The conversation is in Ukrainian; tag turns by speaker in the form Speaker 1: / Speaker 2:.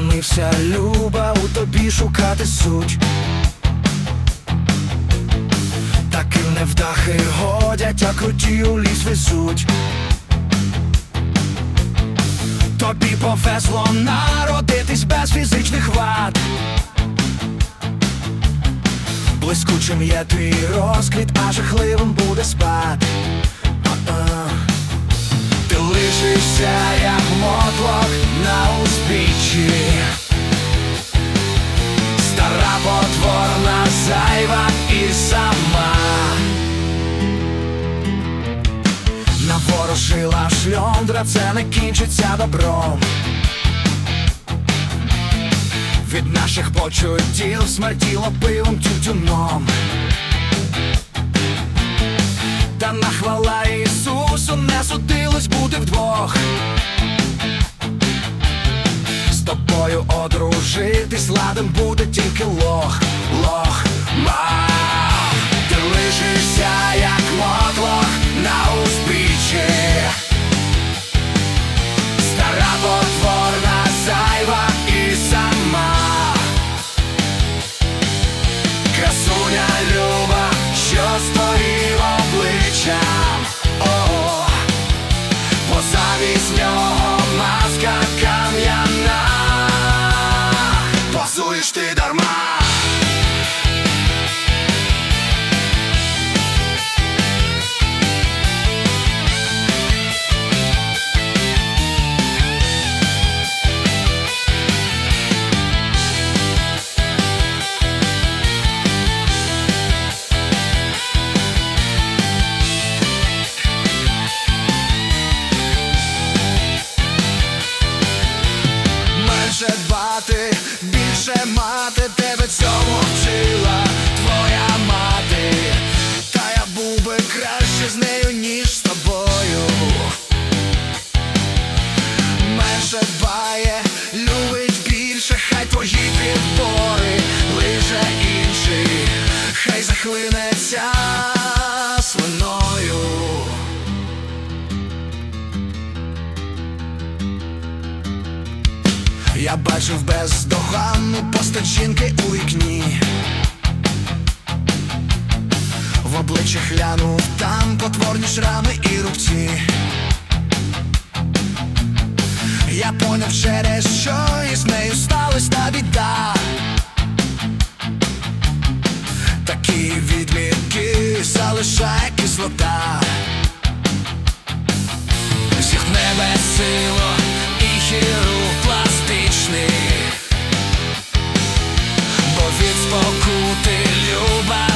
Speaker 1: мені люба у тобі шукати суть. Таки невдахи годять, а круті у ліс везуть. Тобі повезло народитись без фізичних вад. Блискучим є твій розквіт, шльондра, це не кінчиться добром. Від наших почуттів смертіло пивом тютюном. Та на хвала Ісусу не судилось бути вдвох. З тобою одружитись ладом буде тільки лох, обличчям О, бо замість нього маска кам'яна. Позуєш ти Менше дбати, більше мати тебе цьому вчила Я бачив бездоганну постать жінки у вікні. В обличчя глянув там потворні шрами і рубці. Я поняв через що із нею сталась та біда. Такі відмітки залишає кислота i could tell you